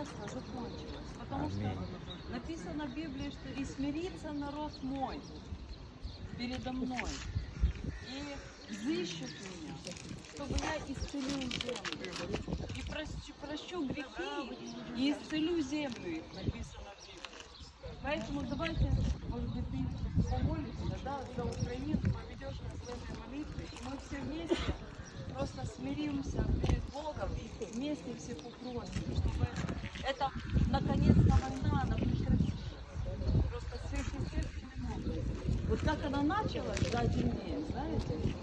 наконец-то закончилось. Потому что Аминь. написано в Библии, что и смирится народ мой передо мной, и взыщут меня, чтобы я исцелил землю, и прощу, прощу грехи, и исцелю землю их, написано в Библии. Поэтому давайте, может быть, ты помолишься, да, за Украину, поведешь нас в этой молитве, и мы все вместе просто смиримся перед Богом и вместе все попросим, чтобы это, наконец-то, война, она прекратилась. Просто сверхъестественным образом. Вот как она началась за один день, знаете.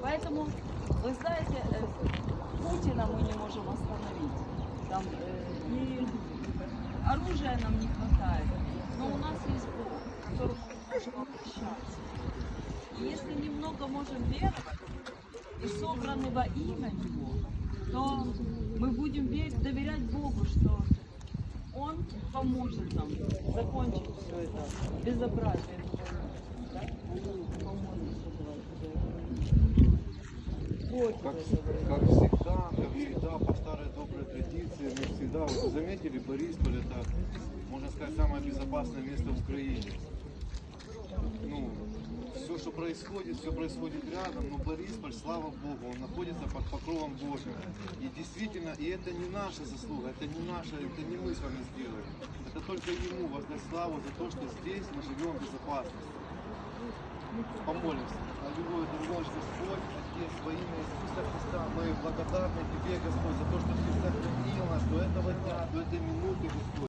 Поэтому, вы знаете, э, Путина мы не можем остановить. Там э, и оружия нам не хватает. Но у нас есть Бог, к которому мы можем обращаться. И если немного можем веровать и собраны во имя Его, то мы будем верить, доверять Богу, что Он поможет нам закончить все это безобразие. Да? Как, как всегда, как всегда, по старой доброй традиции, мы всегда, вы заметили, Борисполь это, можно сказать, самое безопасное место в Украине. Что происходит, все происходит рядом, но Борисполь, слава Богу, он находится под покровом Божьим. И действительно, и это не наша заслуга, это не наша, это не мы с вами сделали. Это только Ему воздать славу за то, что здесь мы живем в безопасности. Помолимся. А любой дорогой Господь, Отец, во имя Иисуса Христа, мы благодарны Тебе, Господь, за то, что Ты сохранил